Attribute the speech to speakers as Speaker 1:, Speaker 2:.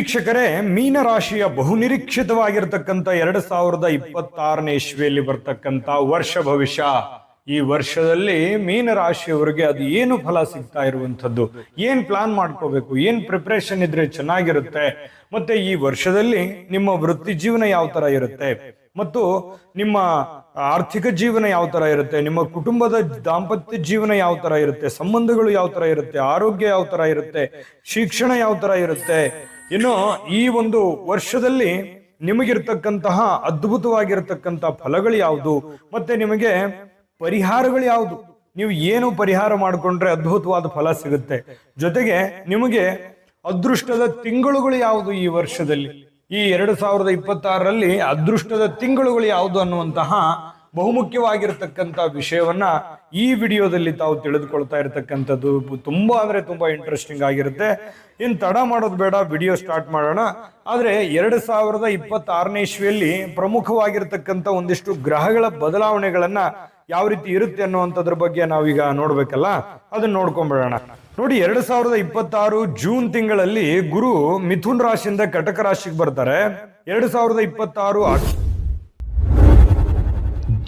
Speaker 1: ವೀಕ್ಷಕರೇ, ಮೀನರಾಶಿಯ ಬಹುನಿರೀಕ್ಷಿತವಾಗಿರ್ತಕ್ಕಂಥ ಎರಡು ಸಾವಿರದ ಇಪ್ಪತ್ತಾರನೇ ಇಸ್ವಿಯಲ್ಲಿ ಬರ್ತಕ್ಕಂಥ ವರ್ಷ ಭವಿಷ್ಯ. ಈ ವರ್ಷದಲ್ಲಿ ಮೀನರಾಶಿಯವರಿಗೆ ಅದು ಏನು ಫಲ ಸಿಗ್ತಾ ಇರುವಂಥದ್ದು? ಏನ್ ಪ್ಲಾನ್ ಮಾಡ್ಕೋಬೇಕು? ಏನ್ ಪ್ರಿಪ್ರೇಷನ್ ಇದ್ರೆ ಚೆನ್ನಾಗಿರುತ್ತೆ? ಮತ್ತೆ ಈ ವರ್ಷದಲ್ಲಿ ನಿಮ್ಮ ವೃತ್ತಿ ಜೀವನ ಯಾವ ತರ ಇರುತ್ತೆ? ಮತ್ತು ನಿಮ್ಮ ಆರ್ಥಿಕ ಜೀವನ ಯಾವ ತರ ಇರುತ್ತೆ? ನಿಮ್ಮ ಕುಟುಂಬದ ದಾಂಪತ್ಯ ಜೀವನ ಯಾವ ತರ ಇರುತ್ತೆ? ಸಂಬಂಧಗಳು ಯಾವ ತರ ಇರುತ್ತೆ? ಆರೋಗ್ಯ ಯಾವ ತರ ಇರುತ್ತೆ? ಶಿಕ್ಷಣ ಯಾವ ತರ ಇರುತ್ತೆ? ಇನ್ನು ಈ ಒಂದು ವರ್ಷದಲ್ಲಿ ನಿಮಗಿರ್ತಕ್ಕಂತಹ ಅದ್ಭುತವಾಗಿರ್ತಕ್ಕಂಥ ಫಲಗಳು ಯಾವುದು? ಮತ್ತೆ ನಿಮಗೆ ಪರಿಹಾರಗಳು ಯಾವುದು? ನೀವು ಏನು ಪರಿಹಾರ ಮಾಡಿಕೊಂಡ್ರೆ ಅದ್ಭುತವಾದ ಫಲ ಸಿಗುತ್ತೆ? ಜೊತೆಗೆ ನಿಮಗೆ ಅದೃಷ್ಟದ ತಿಂಗಳುಗಳು ಯಾವುದು ಈ ವರ್ಷದಲ್ಲಿ? ಈ ಎರಡು ಸಾವಿರದ ಇಪ್ಪತ್ತಾರರಲ್ಲಿ ಅದೃಷ್ಟದ ತಿಂಗಳುಗಳು ಯಾವುದು ಅನ್ನುವಂತಹ ಬಹುಮುಖ್ಯವಾಗಿರ್ತಕ್ಕಂಥ ವಿಷಯವನ್ನ ಈ ವಿಡಿಯೋದಲ್ಲಿ ತಾವು ತಿಳಿದುಕೊಳ್ತಾ ಇರತಕ್ಕಂಥದ್ದು ತುಂಬಾ ಅಂದ್ರೆ ತುಂಬಾ ಇಂಟ್ರೆಸ್ಟಿಂಗ್ ಆಗಿರುತ್ತೆ. ಇನ್ ತಡ ಮಾಡೋದು ಬೇಡ, ವಿಡಿಯೋ ಸ್ಟಾರ್ಟ್ ಮಾಡೋಣ. ಆದ್ರೆ ಎರಡು ಸಾವಿರದ ಇಪ್ಪತ್ತಾರನೇ ಇಸ್ವಿಯಲ್ಲಿ ಪ್ರಮುಖವಾಗಿರ್ತಕ್ಕಂಥ ಒಂದಿಷ್ಟು ಗ್ರಹಗಳ ಬದಲಾವಣೆಗಳನ್ನ ಯಾವ ರೀತಿ ಇರುತ್ತೆ ಅನ್ನುವಂಥದ್ರ ಬಗ್ಗೆ ನಾವೀಗ ನೋಡ್ಬೇಕಲ್ಲ? ಅದನ್ನ ನೋಡ್ಕೊಂಡ್ಬಿಡೋಣ ನೋಡಿ, ಎರಡ್ ಸಾವಿರದ ಇಪ್ಪತ್ತಾರು ಜೂನ್ ತಿಂಗಳಲ್ಲಿ ಗುರು ಮಿಥುನ್ ರಾಶಿಯಿಂದ ಕಟಕ ರಾಶಿಗೆ ಬರ್ತಾರೆ. ಎರಡು ಸಾವಿರದ ಇಪ್ಪತ್ತಾರು